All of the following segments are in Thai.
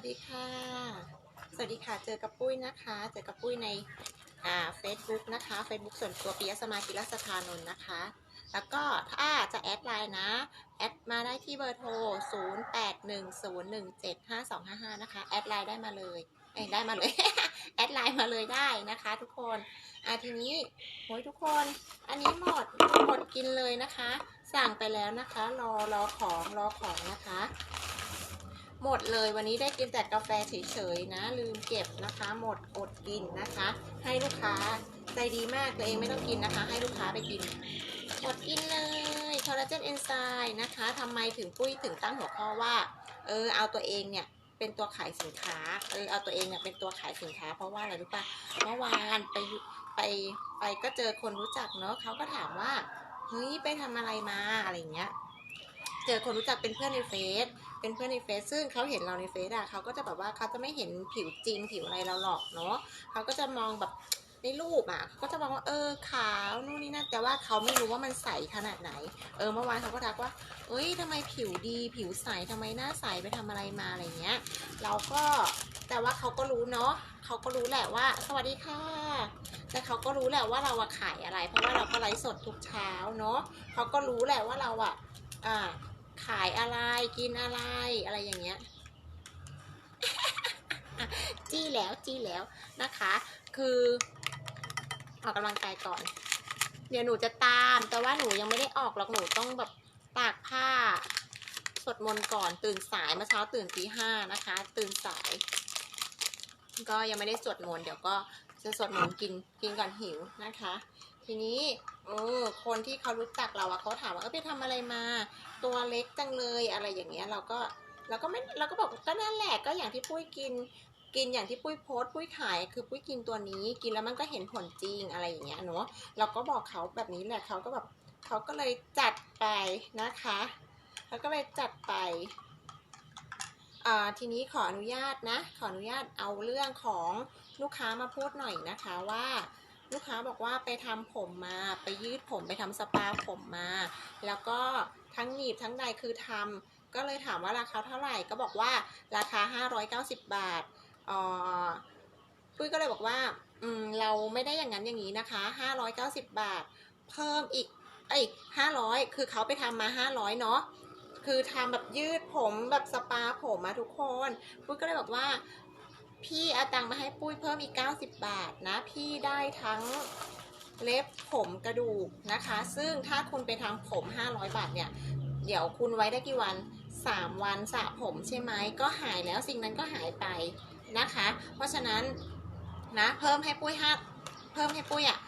วัสดีค่ะ สวัสดีค่ะ เจอกับปุ้ยนะคะ เจอกับปุ้ยในอ่าเฟซบุ๊กนะคะเฟซบุ๊กส่วนตัวปิยสมากิรัสถานนท์นะคะ แล้วก็ถ้าจะแอดไลน์นะ แอดมาได้ที่เบอร์โทร 0810175255 นะคะ แอดไลน์ได้มาเลยเอ้ยได้มาเลย แอดไลน์มาเลยได้นะคะทุกคนอะทีนี้โอ้ยทุกคน อันนี้หมด หมดกินเลยนะคะ สั่งไปแล้วนะคะ รอรอของรอของนะคะ หมดเลยวันนี้ได้กินแต่กาแฟเฉยๆนะ ลืมเก็บนะคะ หมดอดกินนะคะ ให้ลูกค้าใจดีมากตัวเองไม่ต้องกินนะคะ ให้ลูกค้าไปกินอดกินเลยคอลลาเจนเอนไซม์นะคะทำไมถึงปุ้ยถึงตั้งหัวข้อว่าเออเอาตัวเองเนี่ยเป็นตัวขายสินค้าเออเอาตัวเองเนี่ยเป็นตัวขายสินค้า เพราะว่าอะไรรู้ปะเมื่อวานไปไปไปก็เจอคนรู้จักเนาะเขาก็ถามว่าเฮ้ยไปทำอะไรมาอะไรเงี้ย เจอคนรู้จักเป็นเพื่อนในเฟซเป็นเพื่อนในเฟซซึ่งเขาเห็นเราในเฟซอะเขาก็จะแบบว่าเขาจะไม่เห็นผิวจริงผิวอะไรเราหรอกเนาะเขาก็จะมองแบบในรูปอะเขาก็จะมองว่าเออขาวนู่นนี่นั่นแต่ว่าเขาไม่รู้ว่ามันใสขนาดไหน เออเมื่อวานเขาก็ทักว่า เอ้ยทำไมผิวดี ผิวใสทำไมหน้าใสไปทำอะไรมาอะไรเงี้ยเราก็แต่ว่าเขาก็รู้เนาะเขาก็รู้แหละว่า สวัสดีค่ะแต่เขาก็รู้แหละว่าเราอะขายอะไร เพราะว่าเราก็ไลฟ์สดทุกเช้าเนาะเขาก็รู้แหละว่าเราอะอ่า ขายอะไรกินอะไรอะไรอย่างเงี้ยจี้แล้วจี้แล้วนะคะ คือออกกำลังกายก่อน เดี๋ยวหนูจะตาม แต่ว่าหนูยังไม่ได้ออกหรอกหนูต้องแบบตากผ้าสวดมนต์ก่อนตื่นสายเมื่อเช้าตื่นตีห้านะคะ ตื่นสาย ก็ยังไม่ได้สวดมนต์เดี๋ยวก็จะสวดมนต์กินกินก่อนหิวนะคะ ทีนี้เออคนที่เขารู้จักเราอะเขาถามว่าเออไปทำอะไรมา ตัวเล็กจังเลยอะไรอย่างเงี้ยเราก็เราก็ไม่เราก็บอกก็นั่นแหละก็อย่างที่ปุ้ยกิน กินอย่างที่ปุ้ยโพสต์ปุ้ยขาย คือปุ้ยกินตัวนี้ กินแล้วมันก็เห็นผลจริงอะไรอย่างเงี้ยเนาะเราก็บอกเขาแบบนี้แหละเขาก็แบบเขาก็เลยจัดไปนะคะเขาก็เลยจัดไปทีนี้ขออนุญาตนะ ขออนุญาตเอาเรื่องของลูกค้ามาพูดหน่อยนะคะว่า ลูกค้าบอกว่าไปทำผมมา ไปยืดผมไปทำสปาผมมา แล้วก็ทั้งหนีบทั้งใดคือทำก็เลยถามว่าราคาเท่าไหร่ก็บอกว่าราคา 590 บาทอ่อปุ้ยก็เลยบอกว่าอืมเราไม่ได้อย่างนั้นอย่างนี้นะคะ 590 บาท เพิ่มอีกเอ้ย500คือเขาไปทำมา 500เนาะคือทำแบบยืดผมแบบสปาผมมาทุกคน ปุ้ยก็เลยบอกว่า พี่เอาตังมาให้ปุ้ยเพิ่มอีก 90 บาทนะ พี่ได้ทั้งเล็บผมกระดูกนะคะ ซึ่งถ้าคุณไปทำผม 500 บาทเนี่ย เดี๋ยวคุณไว้ได้กี่วัน 3 วันสระผมใช่ไหม ก็หายแล้วสิ่งนั้นก็หายไปนะคะ เพราะฉะนั้นนะเพิ่มให้ปุ้ยห้าเพิ่มให้ปุ้ยอะ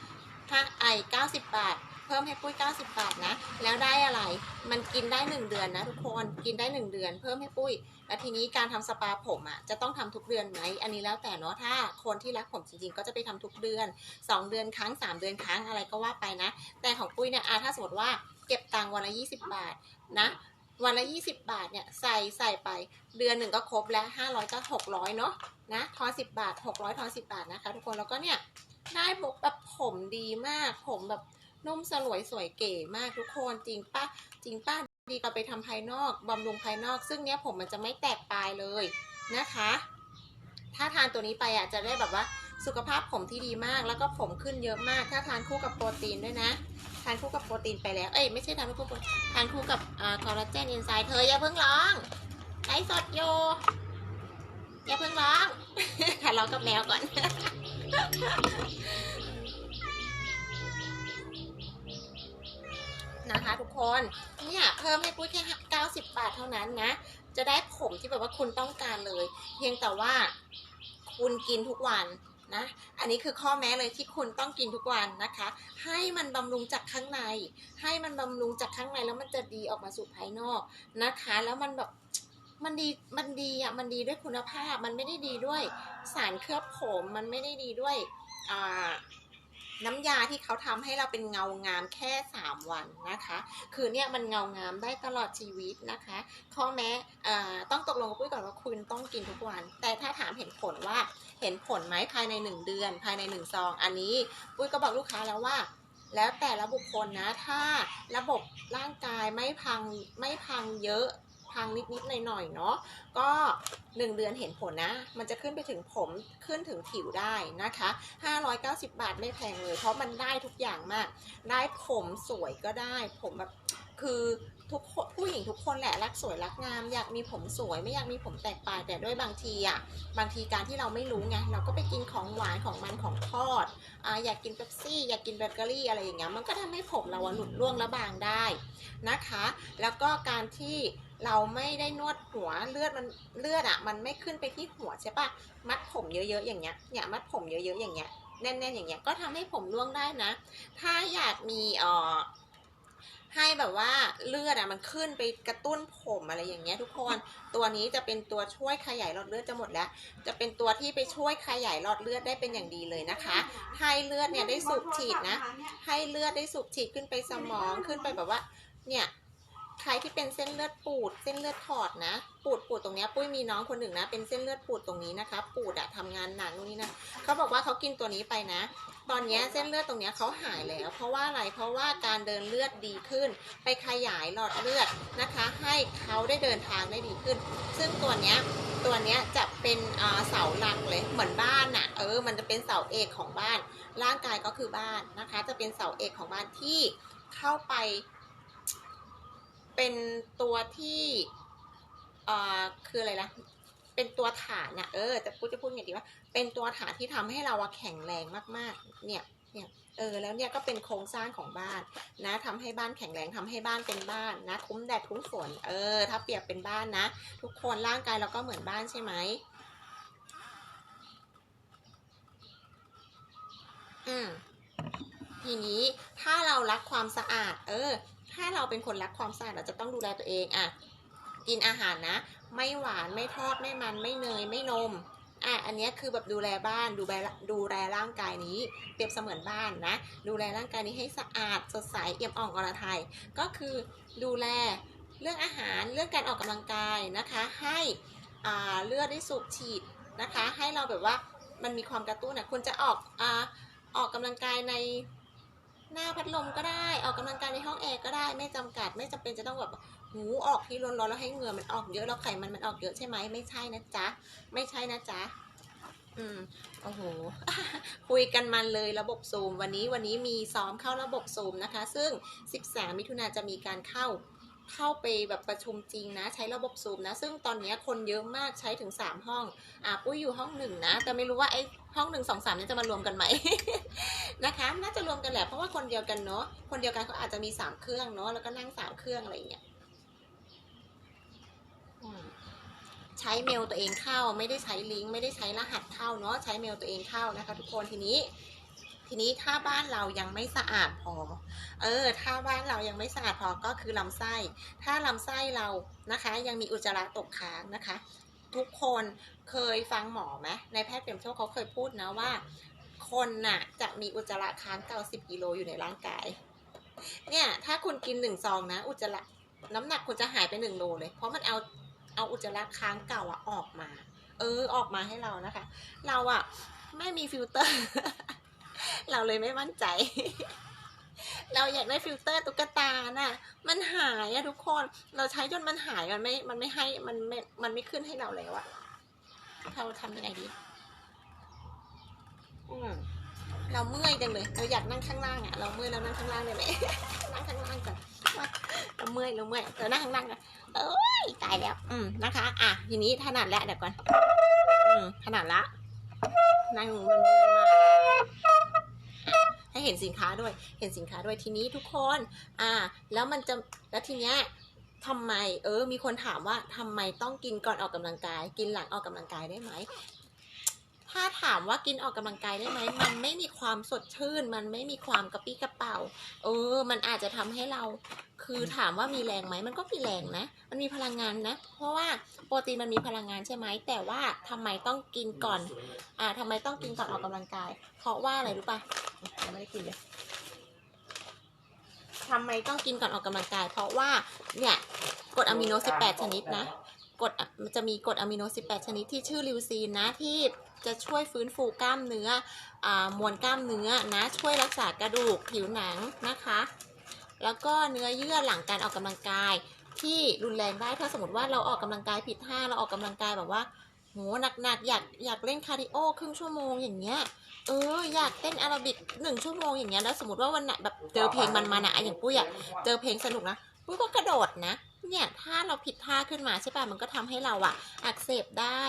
ห้าไอ90 บาท พิ่มให้ปุ้ย 90 บาทนะ แล้วได้อะไร มันกินได้ 1 เดือนนะทุกคน กินได้ 1 เดือน เพิ่มให้ปุ้ย แล้วทีนี้การทำสปาผมอะ จะต้องทำทุกเดือนไหม อันนี้แล้วแต่เนาะ ถ้าคนที่รักผมจริงๆ ก็จะไปทำทุกเดือน 2 เดือนครั้ง 3 เดือนครั้งอะไรก็ว่าไปนะ แต่ของปุ้ยเนี่ยอะถ้าสมมติว่าเก็บตังค์วันละ 20 บาทนะวันละ 20 บาท เนี่ย ใส่ ใส่ไป เดือนหนึ่งก็ครบแล้ว 500 ก็ 600 เนาะ นะ ทอน 10 บาท 600 ทอน 10 บาท นะคะ ทุกคน แล้วก็เนี่ย ได้บบแบบผมดีมาก ผมแบบ นุ่มสลวยสวยเก๋มากทุกคนจริงป้าจริงป้าดีกว่าไปทำภายนอกบำรุงภายนอก ซึ่งเนี้ยผมมันจะไม่แตกปลายเลยนะคะ ถ้าทานตัวนี้ไปอะจะได้แบบว่าสุขภาพผมที่ดีมากแล้วก็ผมขึ้นเยอะมาก ถ้าทานคู่กับโปรตีนด้วยนะ ทานคู่กับโปรตีนไปแล้ว เอ้ยไม่ใช่ทานคู่กับทานคู่กับอ่าคอลลาเจนอินไซด์เธออย่าเพิ่งร้องไลฟ์สดโยอย่าเพิ่งร้องทะเลาะกับแมวก่อน นะคะทุกคนเนี่ยเพิ่มให้ปุ้ยแค่90 บาทเท่านั้นนะ จะได้ผมที่แบบว่าคุณต้องการเลย เพียงแต่ว่าคุณกินทุกวันนะ อันนี้คือข้อแม้เลยที่คุณต้องกินทุกวันนะคะ ให้มันบำรุงจากข้างใน ให้มันบำรุงจากข้างในแล้วมันจะดีออกมาสู่ภายนอกนะคะ แล้วมันแบบมันดี มันดีอะ มันดีด้วยคุณภาพ มันไม่ได้ดีด้วยสารเคลือบผม มันไม่ได้ดีด้วย อ่า น้ำยาที่เขาทำให้เราเป็นเงางามแค่ 3 วันนะคะ คือเนี่ยมันเงางามได้ตลอดชีวิตนะคะข้อแม้อ่าต้องตกลงกับปุ้ยก่อนว่าคุณต้องกินทุกวัน แต่ถ้าถามเห็นผลว่าเห็นผลไหมภายใน 1 เดือน ภายใน1ซองอันนี้ปุ้ยก็บอกลูกค้าแล้วว่า แล้วแต่ละบุคคลนะถ้าระบบร่างกายไม่พังไม่พังเยอะ พังนิดๆหน่อยๆเนาะก็ 1 เดือนเห็นผลนะ มันจะขึ้นไปถึงผมขึ้นถึงผิวได้นะคะ 590 บาทไม่แพงเลย เพราะมันได้ทุกอย่างมาก ได้ผมสวยก็ได้ ผมแบบคือทุกผู้หญิงทุกคนแหละรักสวยรักงาม อยากมีผมสวยไม่อยากมีผมแตกปลายแต่ด้วยบางทีอะบางทีการที่เราไม่รู้ไงเราก็ไปกินของหวานของมันของทอดออยากกินเป๊ปซี่ อยากกินเบเกอรี่อะไรอย่างเงี้ยมันก็ทำให้ผมเราหลุดร่วงและบางได้นะคะ แล้วก็การที่ เราไม่ได้นวดหัวเลือดมันเลือดอะมันไม่ขึ้นไปที่หัวใช่ปะมัดผมเยอะๆอย่างเงี้ยเนี่ยมัดผมเยอะๆอย่างเงี้ยแน่นๆอย่างเงี้ยก็ทำให้ผมร่วงได้นะ ถ้าอยากมีเอ่อให้แบบว่าเลือดอะมันขึ้นไปกระตุ้นผมอะไรอย่างเงี้ยทุกคน ตัวนี้จะเป็นตัวช่วยขยายหลอดเลือดจะหมดแล้ว จะเป็นตัวที่ไปช่วยขยายหลอดเลือดได้เป็นอย่างดีเลยนะคะ ให้เลือดเนี่ยได้สูบฉีดนะ ให้เลือดได้สูบฉีดขึ้นไปสมองขึ้นไปแบบว่า เนี่ย ใครที่เป็นเส้นเลือดปูด เส้นเลือดขอดนะ ปูดปูดตรงนี้ปุ้ยมีน้องคนหนึ่งนะ เป็นเส้นเลือดปูดตรงนี้นะคะ ปูดอะทำงานหนักนู่นนี่นะเขาบอกว่าเขากินตัวนี้ไปนะ ตอนนี้เส้นเลือดตรงนี้เขาหายแล้ว เพราะว่าอะไรเพราะว่าการเดินเลือดดีขึ้น ไปขยายหลอดเลือดนะคะ ให้เขาได้เดินทางได้ดีขึ้น ซึ่งตัวนี้ตัวนี้จะเป็นเสาหลักเลยเหมือนบ้านนะเออ มันจะเป็นเสาเอกของบ้าน ร่างกายก็คือบ้านนะคะ จะเป็นเสาเอกของบ้านที่เข้าไป เป็นตัวที่เอ่อคืออะไรล่ะ เป็นตัวฐานนะเออจะพูดจะพูดไงดีว่า เป็นตัวฐานที่ทำให้เราแข็งแรงมากๆ เนี่ยเนี่ยเออแล้วเนี่ยก็เป็นโครงสร้างของบ้านนะทำให้บ้านแข็งแรงทำให้บ้านเป็นบ้านนะคุ้มแดดคุ้มฝนเออ ถ้าเปรียบเป็นบ้านนะ ทุกคนร่างกายเราก็เหมือนบ้านใช่ไหมอืมทีนี้ถ้าเรารักความสะอาด เออ ถ้าเราเป็นคนรักความสะอาดเราจะต้องดูแลตัวเองอะกินอาหารนะ ไม่หวานไม่ทอดไม่มันไม่เนยไม่นมอะอันนี้คือแบบดูแลบ้านดูแลดูแลร่างกายนี้ เปรียบเสมือนบ้านนะ ดูแลร่างกายนี้ให้สะอาดสดใสเอี่ยมอ่องอรไทยก็คือดูแลเรื่องอาหารเรื่องการออกกำลังกายนะคะ ให้อ่าเลือดได้สูบฉีดนะคะ ให้เราแบบว่ามันมีความกระตุ้นนะคุณจะออกอ่าออกกำลังกายใน หน้าพัดลมก็ได้ ออกกำลังกายในห้องแอร์ก็ได้ ไม่จำกัด ไม่จำเป็นจะต้องแบบหูออกที่ร้อนๆแล้วให้เหงื่อมันออกเยอะแล้วไขมันมันออกเยอะใช่ไหมไม่ใช่นะจ๊ะ ไม่ใช่นะจ๊ะ อืม โอ้โห คุยกันมันเลยระบบซูม วันนี้วันนี้มีซ้อมเข้าระบบซูมนะคะ ซึ่ง 13 มิถุนาจะมีการเข้า เข้าไปแบบประชุมจริงนะ ใช้ระบบซูมนะ ซึ่งตอนนี้คนเยอะมากใช้ถึง 3 ห้อง อะปุ้ยอยู่ห้องหนึ่งนะ แต่ไม่รู้ว่าไอ้ห้องหนึ่งสองสามนี่จะมารวมกันไหม นะคะ น่าจะรวมกันแหละ เพราะว่าคนเดียวกันเนาะ คนเดียวกันเขาอาจจะมีสามเครื่องเนาะ แล้วก็นั่งสามเครื่องอะไรอย่างเงี้ยใช้เมลตัวเองเข้า ไม่ได้ใช้ลิงก์ ไม่ได้ใช้รหัสเข้าเนาะ ใช้เมลตัวเองเข้านะคะ ทุกคน ทีนี้ ทีนี้ถ้าบ้านเรายังไม่สะอาดพอ เออ ถ้าบ้านเรายังไม่สะอาดพอก็คือลำไส้ ถ้าลำไส้เรานะคะ ยังมีอุจจาระตกค้างนะคะ ทุกคนเคยฟังหมอไหมในแพทย์เปรมโชคเขาเคยพูดนะว่า คนน่ะจะมีอุจจาระค้างเก่าสิบกิโลอยู่ในร่างกาย เนี่ย ถ้าคุณกินหนึ่งซองนะ อุจจาระน้ำหนักคุณจะหายไปหนึ่งโลเลย เพราะมันเอาเอาอุจจาระค้างเก่าอะออกมา เออ ออกมาให้เรานะคะ เราอะไม่มีฟิลเตอร์ เราเลยไม่มั่นใจ เราอยากได้ฟิลเตอร์ตุ๊กตาน่ะ มันหายอะทุกคน เราใช้จนมันหายมันไม่ มันไม่ให้ มันไม่ มันไม่ขึ้นให้เราแล้วอะเราทำยังไงดีอืมเราเมื่อยจังเลย เราอยากนั่งข้างล่างอะเราเมื่อยเรานั่งข้างล่างได้ไหมนั่งข้างล่างก่อนว่าเราเมื่อยเราเมื่อยเรานั่งข้างล่างกันเอ้ยตายแล้ว อืมนะคะ อะทีนี้ถนัดแล้วเดี๋ยวก่อน อืมถนัดละนั่งมันเมื่อยมากอะ ให้เห็นสินค้าด้วย เห็นสินค้าด้วยทีนี้ทุกคน อ่า แล้วมันจะ แล้วทีเนี้ยทำไม เออ มีคนถามว่าทำไมต้องกินก่อนออกกำลังกาย กินหลังออกกำลังกายได้ไหม ถ้าถามว่ากินออกกำลังกายได้ไหม มันไม่มีความสดชื่น มันไม่มีความกระปี้กระเป๋า เออ มันอาจจะทำให้เรา คือถามว่ามีแรงไหม มันก็มีแรงนะ มันมีพลังงานนะ เพราะว่าโปรตีนมันมีพลังงานใช่ไหม แต่ว่าทำไมต้องกินก่อน อ่าทำไมต้องกินก่อนออกกำลังกาย เพราะว่าอะไรรู้ป่ะยังไม่ได้กินเลยทำไมต้องกินก่อนออกกำลังกาย เพราะว่า เนี่ยกรดอะมิโน 18 ชนิดนะ กรดมันจะมีกรดอะมิโน 18 ชนิดที่ชื่อลิวซีนนะที่จะช่วยฟื้นฟูกล้ามเนื้ออมวลกล้ามเนื้อนะช่วยรักษากระดูกผิวหนังนะคะ แล้วก็เนื้อเยื่อหลังการออกกำลังกายที่รุนแรงได้ถ้าสมมติว่าเราออกกำลังกายผิดท่าเราออกกำลังกายแบบว่าโหหนักๆอยากอยากเล่นคาร์ดิโอครึ่งชั่วโมงอย่างเงี้ยเอออยากเต้นแอโรบิกหนึ่งชั่วโมงอย่างเงี้ยแล้วสมมติว่าวันไหนแบบเจอเพลงมันๆอะอย่างปุ้ยอะเจอเพลงสนุกนะ ปุ้ยก็กระโดดนะ เนี่ยถ้าเราผิดท่าขึ้นมาใช่ป่ะมันก็ทำให้เราอะอักเสบได้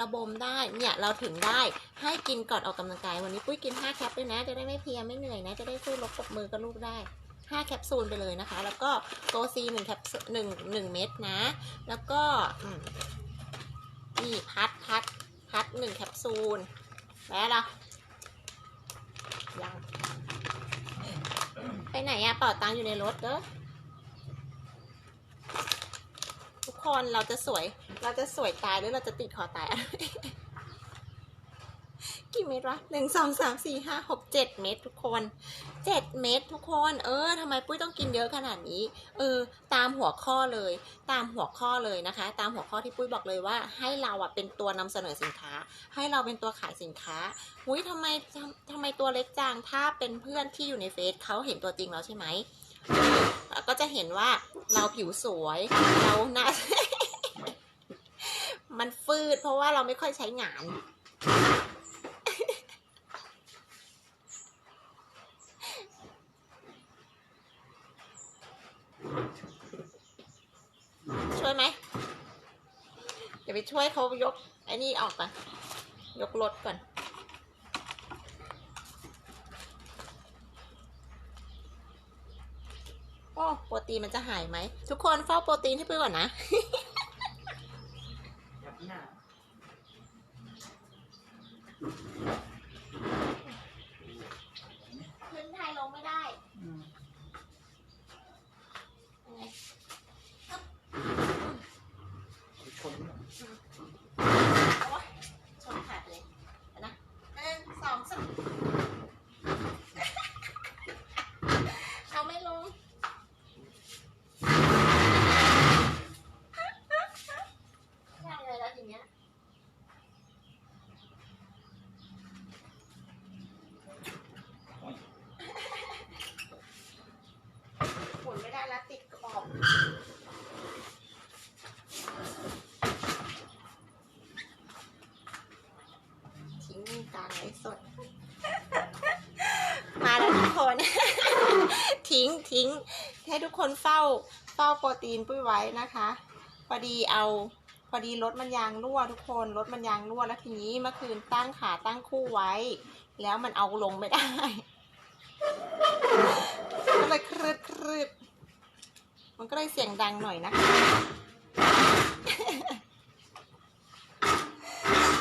ระบมได้เนี่ยเราถึงได้ให้กินก่อนออกกำลังกาย วันนี้ปุ้ยกิน5แคปด้วยนะ จะได้ไม่เพลียไม่เหนื่อยนะ จะได้สู้รบกบมือกับลูกได้5แคปซูลไปเลยนะคะ แล้วก็โตซีหนึ่งแคปซูลหนึ่งหนึ่งเม็ดนะ แล้วก็นี่พัดพัดพัดหนึ่งแคปซูลแล้วล่ะยังไปไหนอะเป่าตังอยู่ในรถเด้อทุก คนเราจะสวย เราจะสวยตายหรือเราจะติดคอตายกี่เม็ดวะหนึ่งสองสามสี่ห้าหกเจ็ดเม็ดทุกคนเจ็ดเม็ดทุกคน เออทำไมปุ้ยต้องกินเยอะขนาดนี้ เออ ตามหัวข้อเลย ตามหัวข้อเลยนะคะ ตามหัวข้อที่ปุ้ยบอกเลยว่า ให้เราอะเป็นตัวนำเสนอสินค้า ให้เราเป็นตัวขายสินค้าหุยทำไมทำทำไมตัวเล็กจังถ้าเป็นเพื่อนที่อยู่ในเฟซเขาเห็นตัวจริงแล้วใช่ไหม ก็จะเห็นว่าเราผิวสวยเราหน้า มันฟืดเพราะว่าเราไม่ค่อยใช้งาน ช่วยไหมเดี๋ยวไปช่วยเขายกไอ้นี่ออกก่อน ยกรถก่อน โปรตีนมันจะหายไหม ทุกคนเฝ้าโปรตีนให้ปื้อก่อนนะ อย่าพี่หน้า พื้นไทยลงไม่ได้ อืม ยังไง ชนเนี่ย โอ๊ยชนขาดเลยเดี๋ยวนะหนึ่งสองสามเอาไม่ลง ยังเลยแล้วทีเนี้ย หมุนไม่ได้แล้วติดขอบ ทิ้งกลางไลฟ์สด มาแล้วทุกคน ทิ้งทิ้ง ให้ทุกคนเฝ้าเฝ้าโปรตีนปุ้ยไว้นะคะ พอดีเอาพอดีรถมันยางรั่วทุกคนรถมันยางรั่วแล้วทีนี้เมื่อคืนตั้งขาตั้งคู่ไว้ แล้วมันเอาลงไม่ได้ก็เลยครืดครืดมันก็เลยเสียงดังหน่อยนะคะ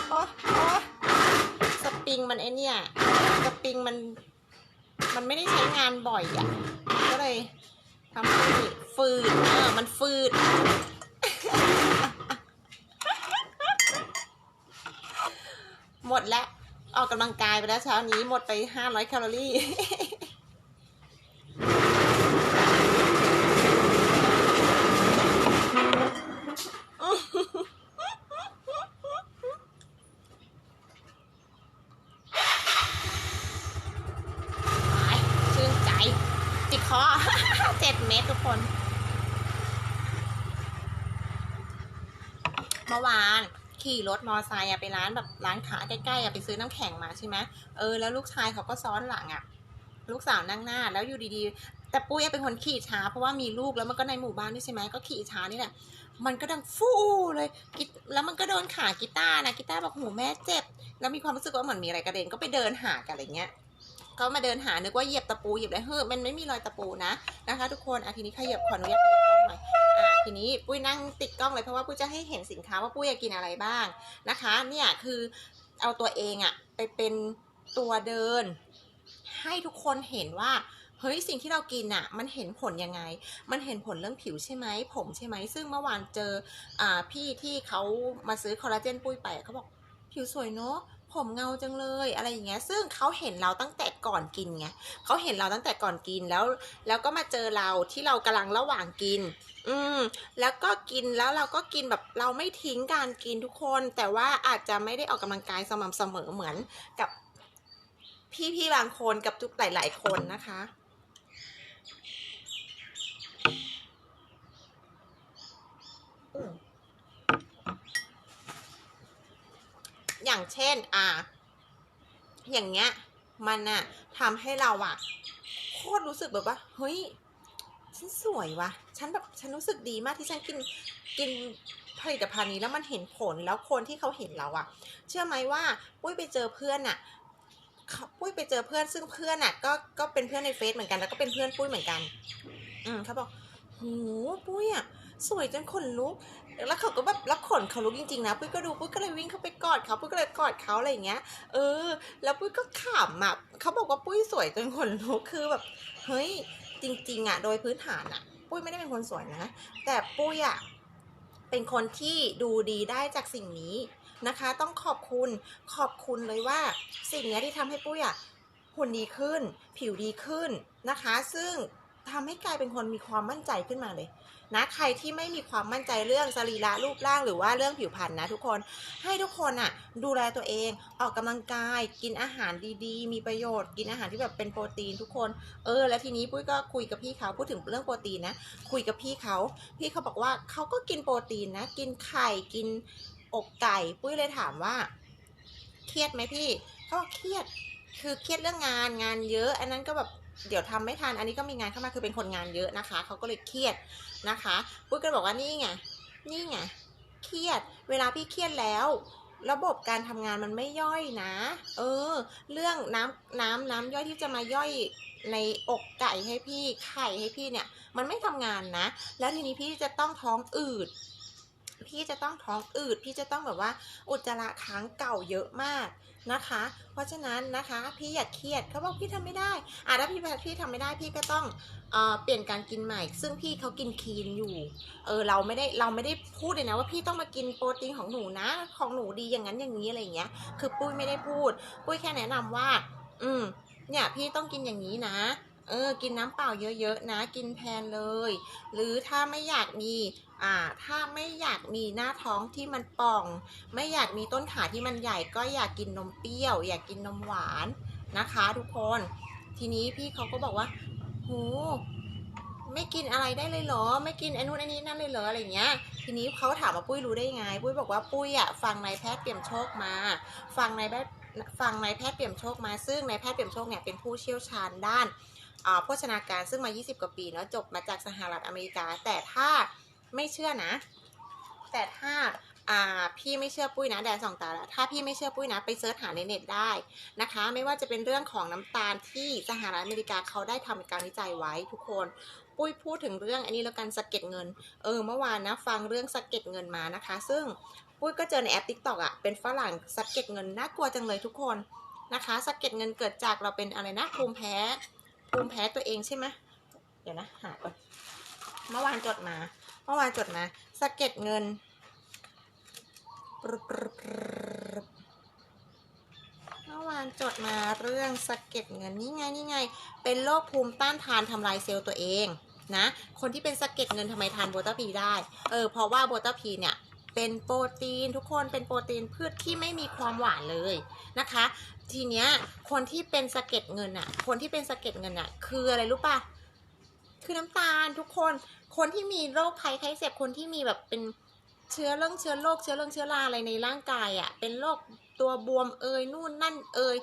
โอ๊ยโอ๊ยสปริงมันไอเนี่ยสปริงมัน มันไม่ได้ใช้งานบ่อยอะก็เลย ทำให้ฟืดเออมันฟืด หมดแล้ว ออกกำลังกายไปแล้วเช้านี้หมดไป500แคลอรี่ไปชื่นใจ ติดคอเจ็ดเม็ดทุกคน เมื่อวานขี่รถมอไซค์ไปร้านแบบร้านขาใกล้ๆไปซื้อน้ำแข็งมาใช่ไหมเออแล้วลูกชายเขาก็ซ้อนหลังอะลูกสาวนั่งหน้า แล้วอยู่ดีๆ แต่ปุ้ยเป็นคนขี่ช้า เพราะว่ามีลูกแล้วมันก็ในหมู่บ้านด้วยใช่ไหมก็ขี่ช้านี่แหละมันก็ดังฟู่เลยกิแล้วมันก็โดนขากีตาร์นะกีตาร์บอกหูแม่เจ็บ แล้วมีความรู้สึกว่าเหมือนมีอะไรกระเด็นก็ไปเดินหากันอะไรเงี้ย ก็มาเดินหานึกว่าเหยียบตะปูเหยียบอะไรเฮ้ยมันไม่มีรอยตะปูนะนะคะ ทุกคนอะทีนี้ขยับขออนุญาตขยับกล้องหน่อยอะทีนี้ปุ้ยนั่งติดกล้องเลยเพราะว่าปุ้ยจะให้เห็นสินค้าว่าปุ้ยอยากกินอะไรบ้างนะคะ เนี่ยคือเอาตัวเองอะไปเป็นตัวเดิน ให้ทุกคนเห็นว่าเฮ้ยสิ่งที่เรากินอะมันเห็นผลยังไง มันเห็นผลเรื่องผิวใช่ไหมผมใช่ไหมซึ่งเมื่อวานเจออ่าพี่ที่เขามาซื้อคอลลาเจนปุ้ยไปเขาบอกผิวสวยเนาะ ผมเงาจังเลยอะไรอย่างเงี้ย ซึ่งเขาเห็นเราตั้งแต่ก่อนกินไงเขาเห็นเราตั้งแต่ก่อนกินแล้ว แล้วก็มาเจอเราที่เรากำลังระหว่างกิน อืม แล้วก็กินแล้วเราก็กินแบบเราไม่ทิ้งการกินทุกคน แต่ว่าอาจจะไม่ได้ออกกำลังกายสม่ำเสมอเหมือนกับพี่ๆบางคนกับทุกหลาย ๆ คนนะคะ อย่างเช่น อ่า อย่างเงี้ย มันอะทำให้เราอะโคตรรู้สึกแบบว่า เฮ้ย ฉันสวยวะฉันแบบ ฉันรู้สึกดีมากที่ฉันกิน กินผลิตภัณฑ์นี้แล้วมันเห็นผล แล้วคนที่เขาเห็นเราอะเชื่อไหมว่า ปุ้ยไปเจอเพื่อนอะเขาปุ้ยไปเจอเพื่อน ซึ่งเพื่อนอะก็ ก็เป็นเพื่อนในเฟซเหมือนกัน แล้วก็เป็นเพื่อนปุ้ยเหมือนกัน อืมเขาบอกโหปุ้ยอะสวยจนขนลุก แล้วเขาก็แบบแล้วขนเขาลุกจริงๆนะปุ้ยก็ดูปุ้ยก็เลยวิ่งเข้าไปกอดเขาปุ้ยก็เลยกอดเขาอะไรอย่างเงี้ย เออ แล้วปุ้ยก็ขำอะเขาบอกว่าปุ้ยสวยจนขนลุกคือแบบเฮ้ยจริงๆอะโดยพื้นฐานอะ ปุ้ยไม่ได้เป็นคนสวยนะแต่ปุ้ยอะเป็นคนที่ดูดีได้จากสิ่งนี้นะคะ ต้องขอบคุณขอบคุณเลยว่า สิ่งนี้ที่ทำให้ปุ้ยอะหุ่นดีขึ้น ผิวดีขึ้นนะคะ ซึ่ง ทำให้กลายเป็นคนมีความมั่นใจขึ้นมาเลยนะใครที่ไม่มีความมั่นใจเรื่องสรีระรูปร่างหรือว่าเรื่องผิวพรรณนะทุกคนให้ทุกคนอะดูแลตัวเองออกกำลังกาย กินอาหารดีๆ มีประโยชน์ กินอาหารที่แบบเป็นโปรตีนทุกคนเออแล้วทีนี้ปุ้ยก็คุยกับพี่เขาพูดถึงเรื่องโปรตีนนะคุยกับพี่เขา พี่เขาบอกว่าเขาก็กินโปรตีนนะ กินไข่กินอกไก่ปุ้ยเลยถามว่า เครียดไหมพี่เขาบอกเครียดคือเครียดเรื่องงานงานเยอะ อันนั้นก็แบบ เดี๋ยวทำไม่ทัน อันนี้ก็มีงานเข้ามาคือเป็นคนงานเยอะนะคะ เขาก็เลยเครียดนะคะปุ้ยก็เลยบอกว่านี่ไง นี่ไง เครียด เวลาพี่เครียดแล้ว ระบบการทำงานมันไม่ย่อยนะ เออ เรื่องน้ำน้ำน้ำย่อยที่จะมาย่อยในอกไก่ให้พี่ไข่ให้พี่เนี่ย มันไม่ทำงานนะ แล้วทีนี้พี่จะต้องท้องอืด พี่จะต้องท้องอืด พี่จะต้องแบบว่า อุจจาระค้างเก่าเยอะมาก นะคะ เพราะฉะนั้นนะคะพี่อย่าเครียดเขาบอกพี่ทำไม่ได้อะถ้าพี่พี่ทำไม่ได้พี่ก็ต้องเอ่อเปลี่ยนการกินใหม่ ซึ่งพี่เขากินคีนอยู่เออเราไม่ได้เราไม่ได้พูดเลยนะว่าพี่ต้องมากินโปรตีนของหนูนะ ของหนูดีอย่างนั้นอย่างนี้อะไรอย่างเงี้ย คือปุ้ยไม่ได้พูด ปุ้ยแค่แนะนำว่า อืมเนี่ยพี่ต้องกินอย่างนี้นะ เออ กินน้ำเปล่าเยอะๆนะ กินแทนเลย หรือถ้าไม่อยากมี อ่า ถ้าไม่อยากมีหน้าท้องที่มันป่อง ไม่อยากมีต้นขาที่มันใหญ่ก็อยากกินนมเปรี้ยว อยากกินนมหวานนะคะ ทุกคน ทีนี้พี่เขาก็บอกว่าโหไม่กินอะไรได้เลยเหรอ ไม่กินไอ้นู่นไอ้นี้นั่นเลยเหรออะไรเงี้ย ทีนี้เขาถามว่าปุ้ยรู้ได้ไง ปุ้ยบอกว่าปุ้ยอะฟังนายแพทย์เปี่ยมโชคมา ฟังนายแพทย์ฟังนายแพทย์เปี่ยมโชคมา ซึ่งนายแพทย์เปี่ยมโชคเนี่ยเป็นผู้เชี่ยวชาญด้าน โภชนาการซึ่งมา 20 กว่าปีเนาะจบมาจากสหรัฐอเมริกา แต่ถ้าไม่เชื่อนะ แต่ถ้าอ่าพี่ไม่เชื่อปุ้ยนะแดดสองตาล้วถ้าพี่ไม่เชื่อปุ้ยนะไปเซิร์ชหาในเน็ตได้นะคะ ไม่ว่าจะเป็นเรื่องของน้ำตาลที่สหรัฐอเมริกาเขาได้ทำการวิจัยไว้ทุกคน ปุ้ยพูดถึงเรื่องอันนี้แล้วกันสะเก็ดเงิน เออเมื่อวานนะฟังเรื่องสะเก็ดเงินมานะคะ ซึ่งปุ้ยก็เจอในแอป TikTok อะเป็นฝรั่งสะเก็ดเงินน่ากลัวจังเลยทุกคนนะคะสะเก็ดเงินเกิดจากเราเป็นอะไรนะภูมิแพ้ ภูมิแพ้ตัวเองใช่ไหมเดี๋ยวนะหาก่อนเมื่อวานจดมา เมื่อวานจดมาสะเก็ดเงินเมื่อวานจดมาเรื่องสะเก็ดเงินนี่ไงนี่ไง เป็นโรคภูมิต้านทานทำลายเซลล์ตัวเองนะ คนที่เป็นสะเก็ดเงินทำไมทานโบต้าพีได้ เออ เพราะว่าโบต้าพีเนี่ย เป็นโปรตีนทุกคนเป็นโปรตีนพืชที่ไม่มีความหวานเลยนะคะ ทีเนี้ยคนที่เป็นสะเก็ดเงินอะคนที่เป็นสะเก็ดเงินอะคืออะไรรู้ปะคือน้ำตาลทุกคน คนที่มีโรคภัยไข้เจ็บคนที่มีแบบเป็นเชื้อเรื่องเชื้อโรคเชื้อเรื่องเชื้อราอะไรในร่างกายอะ่ะ เป็นโรคตัวบวมเอยนู่นนั่นเอย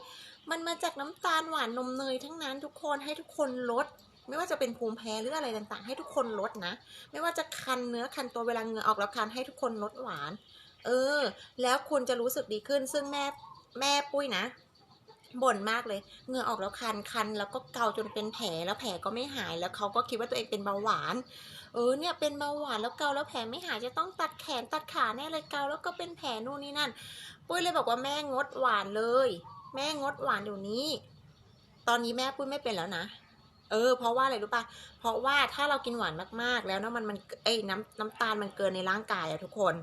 มันมาจากน้ำตาลหวานนมเนยทั้งนั้นทุกคนให้ทุกคนลด ไม่ว่าจะเป็นภูมิแพ้หรืออะไรต่างๆ ให้ทุกคนลดนะ ไม่ว่าจะคันเนื้อคันตัวเวลาเหงื่อออกแล้วคันให้ทุกคนลดหวาน เออ แล้วคุณจะรู้สึกดีขึ้น ซึ่งแม่แม่ปุ้ยนะบ่นมากเลยเหงื่อออกแล้วคันคันแล้วก็เกาจนเป็นแผลแล้วแผลก็ไม่หายแล้วเขาก็คิดว่าตัวเองเป็นเบาหวาน เออเนี่ยเป็นเบาหวานแล้วเกาแล้วแผลไม่หายจะต้องตัดแขนตัดขาแน่เลยเกาแล้วก็เป็นแผลนู่นนี่นั่น ปุ้ยเลยบอกว่าแม่งดหวานเลย แม่งดหวานเดี๋ยวนี้ ตอนนี้แม่ปุ้ยไม่เป็นแล้วนะ เออ เพราะว่าอะไรรู้ปะเพราะว่าถ้าเรากินหวานมากๆ แล้วนะมันมันเอ้ยน้ำน้ำตาลมันเกินในร่างกายอะทุกคน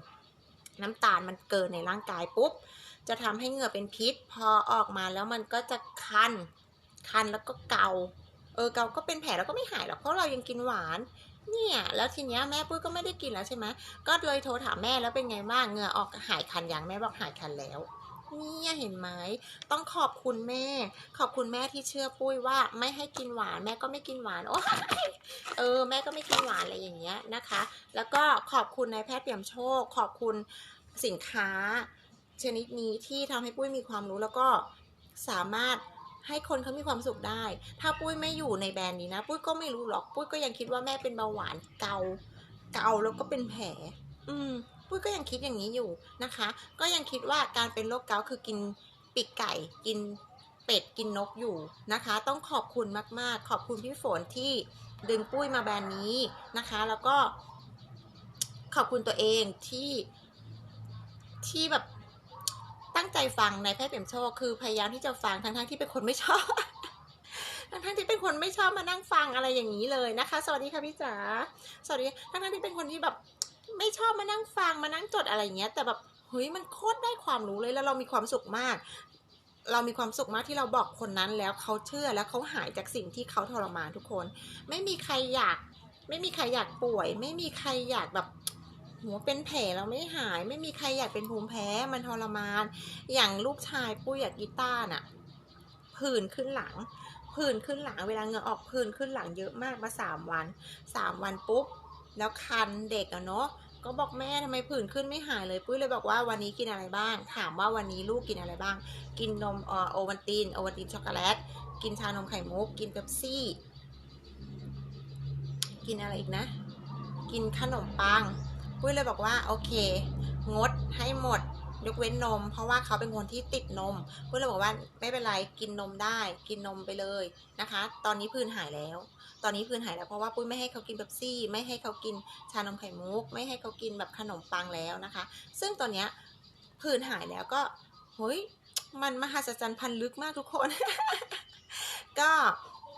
น้ำตาลมันเกินในร่างกายปุ๊บ จะทำให้เหงื่อเป็นพิษ พอออกมาแล้วมันก็จะคัน คันแล้วก็เกา เออ เกาก็เป็นแผลแล้วก็ไม่หายหรอกเพราะเรายังกินหวานเนี่ย แล้วทีเนี้ยแม่ปุ้ยก็ไม่ได้กินแล้วใช่ไหมก็เลยโทรถามแม่แล้วเป็นไงบ้างเหงื่อออกหายคันยังแม่บอกหายคันแล้ว เนี่ยเห็นไหมต้องขอบคุณแม่ ขอบคุณแม่ที่เชื่อปุ้ยว่าไม่ให้กินหวานแม่ก็ไม่กินหวานโอ้ยเออแม่ก็ไม่กินหวานอะไรอย่างเงี้ยนะคะ แล้วก็ขอบคุณนายแพทย์เปี่ยมโชค ขอบคุณสินค้า ชนิดนี้ที่ทำให้ปุ้ยมีความรู้แล้วก็สามารถให้คนเขามีความสุขได้ ถ้าปุ้ยไม่อยู่ในแบรนด์นี้นะ ปุ้ยก็ไม่รู้หรอก ปุ้ยก็ยังคิดว่าแม่เป็นเบาหวานเกา เกาแล้วก็เป็นแผล อืม ปุ้ยก็ยังคิดอย่างนี้อยู่นะคะ ก็ยังคิดว่าการเป็นโรคเกาต์คือกินปีกไก่กินเป็ดกินนกอยู่นะคะ ต้องขอบคุณมากๆ ขอบคุณพี่ฝนที่ดึงปุ้ยมาแบรนด์นี้นะคะ แล้วก็ขอบคุณตัวเองที่ที่แบบตั้งใจฟังในแพทย์เปี่ยมโชคคือพยายามที่จะฟังทั้งๆที่เป็นคนไม่ชอบ ทั้งๆที่เป็นคนไม่ชอบมานั่งฟังอะไรอย่างนี้เลยนะคะ สวัสดีค่ะพี่จ๋าสวัสดีทั้งๆที่เป็นคนที่แบบ ไม่ชอบมานั่งฟังมานั่งจดอะไรเงี้ย แต่แบบเฮ้ยมันโคตรได้ความรู้เลยแล้วเรามีความสุขมาก เรามีความสุขมากที่เราบอกคนนั้นแล้วเขาเชื่อแล้วเขาหายจากสิ่งที่เขาทรมานทุกคน ไม่มีใครอยาก ไม่มีใครอยากป่วย ไม่มีใครอยากแบบหัวเป็นแผลเราไม่หาย ไม่มีใครอยากเป็นภูมิแพ้มันทรมาน อย่างลูกชายปุ้ยอยากกีต้าร์น่ะผื่นขึ้นหลัง ผื่นขึ้นหลังเวลาเหงื่อออกผื่นขึ้นหลังเยอะมากมาสามวันสามวันปุ๊บ แล้วคันเด็กอะเนาะ ก็บอกแม่ทำไมผื่นขึ้นไม่หายเลยปุ้ยเลยบอกว่าวันนี้กินอะไรบ้าง ถามว่าวันนี้ลูกกินอะไรบ้าง กินนมอ่อโอวัลตินโอวัลตินช็อกโกแลต กินชานมไข่มุก กินเป๊ปซี่ กินอะไรอีกนะ กินขนมปัง ปุ้ยเลยบอกว่าโอเค งดให้หมด ยกเว้นนม เพราะว่าเขาเป็นคนที่ติดนมปุ้ยเลยบอกว่าไม่เป็นไรกินนมได้ กินนมไปเลยนะคะ ตอนนี้พื้นหายแล้ว ตอนนี้พื้นหายแล้วเพราะว่าปุ้ยไม่ให้เขากินเป๊ปซี่ ไม่ให้เขากินชานมไข่มุก ไม่ให้เขากินแบบขนมปังแล้วนะคะ ซึ่งตอนเนี้ยพื้นหายแล้วก็เฮ้ยมันมหัศจรรย์พันลึกมากทุกคน ก็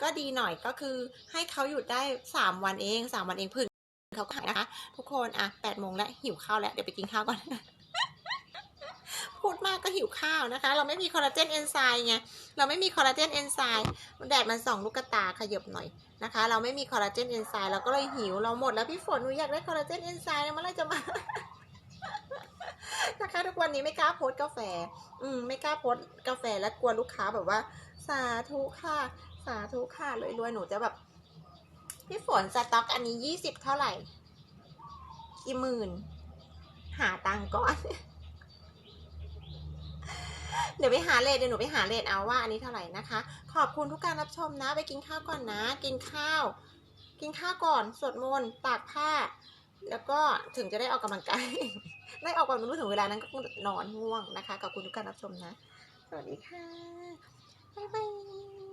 ก็ดีหน่อยก็คือให้เขาหยุดได้สามวันเองสามวันเองพื้นเขาก็หายนะคะ ทุกคนอะแปดโมงแล้วหิวข้าวแล้วเดี๋ยวไปกินข้าวก่อน พูดมากก็หิวข้าวนะคะ เราไม่มีคอลลาเจนเอนไซม์ไง เราไม่มีคอลลาเจนเอนไซม์แดดมันส่องลูกตาขยับหน่อยนะคะ เราไม่มีคอลลาเจนเอนไซม์เราก็เลยหิว เราหมดแล้วพี่ฝนหนูอยากได้คอลลาเจนเอนไซม์เมื่อไรจะมานะคะทุกวันนี้ไม่กล้าโพสกาแฟ อืมไม่กล้าโพสกาแฟแล้วกลัวลูกค้าแบบว่า สาธุค่ะ สาธุค่ะรวยๆหนูจะแบบพี่ฝนสต็อกอันนี้ยี่สิบเท่าไหร่ กี่หมื่น หาตังก่อน เดี๋ยวไปหาเลทเดี๋ยวหนูไปหาเลทเอาว่าอันนี้เท่าไหร่นะคะ ขอบคุณทุกการรับชมนะ ไปกินข้าวก่อนนะ กินข้าว กินข้าวก่อน สวดมนต์ตากผ้า แล้วก็ถึงจะได้ออกกำลังกาย ได้ออกก่อนไม่รู้ถึงเวลานั้นก็นอนง่วงนะคะ ขอบคุณทุกการรับชมนะ สวัสดีค่ะ บ๊ายบาย